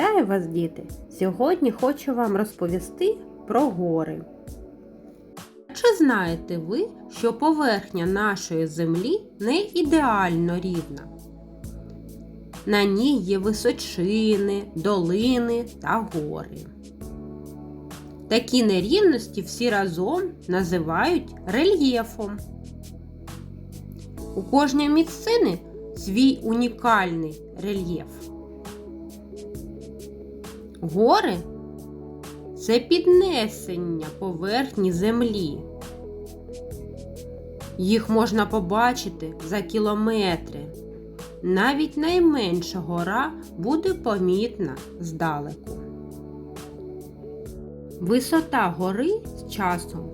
Вітаю вас, діти! Сьогодні хочу вам розповісти про гори. Чи знаєте ви, що поверхня нашої землі не ідеально рівна? На ній є височини, долини та гори. Такі нерівності всі разом називають рельєфом. У кожній місцини свій унікальний рельєф. Гори це піднесення поверхні землі. Їх можна побачити за кілометри. Навіть найменша гора буде помітна здалеку. Висота гори з часом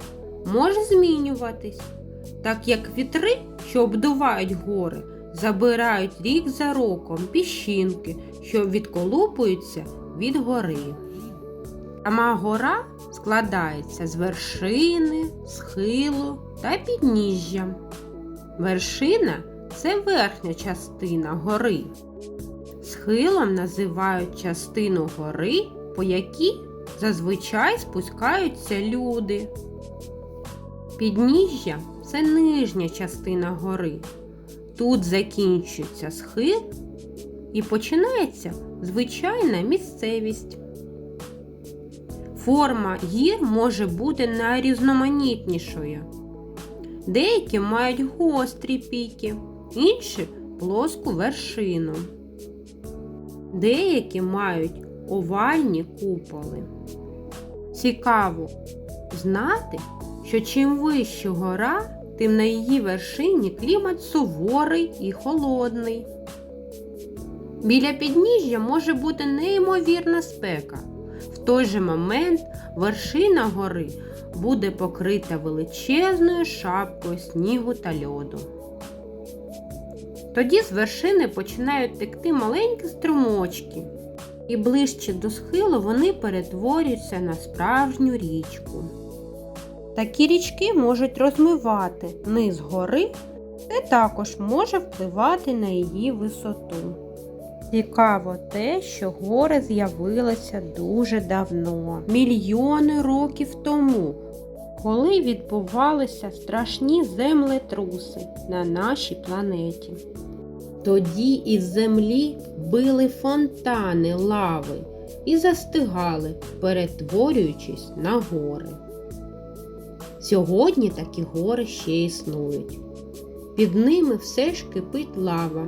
може змінюватись, так як вітри, що обдувають гори, забирають рік за роком піщинки, що відколупуються від гори. Сама гора складається з вершини, схилу та підніжжя. Вершина це верхня частина гори. Схилом називають частину гори, по якій зазвичай спускаються люди. Підніжжя це нижня частина гори. Тут закінчується схил і починається звичайна місцевість. Форма гір може бути найрізноманітнішою. Деякі мають гострі піки, інші плоску вершину. Деякі мають овальні куполи. Цікаво знати, що чим вище гора, тим на її вершині клімат суворий і холодний. Біля підніжжя може бути неймовірна спека. В той же момент вершина гори буде покрита величезною шапкою снігу та льоду. Тоді з вершини починають текти маленькі струмочки, і ближче до схилу вони перетворюються на справжню річку. Такі річки можуть розмивати низ гори, це також може впливати на її висоту. Цікаво те, що гори з'явилися дуже давно, мільйони років тому, коли відбувалися страшні землетруси на нашій планеті. Тоді із землі били фонтани лави і застигали, перетворюючись на гори. Сьогодні такі гори ще існують. Під ними все ж кипить лава.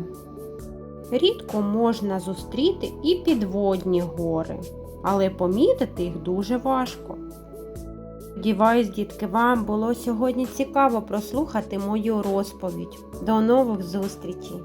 Рідко можна зустріти і підводні гори, але помітити їх дуже важко. Сподіваюсь, дітки, вам було сьогодні цікаво прослухати мою розповідь. До нових зустрічей!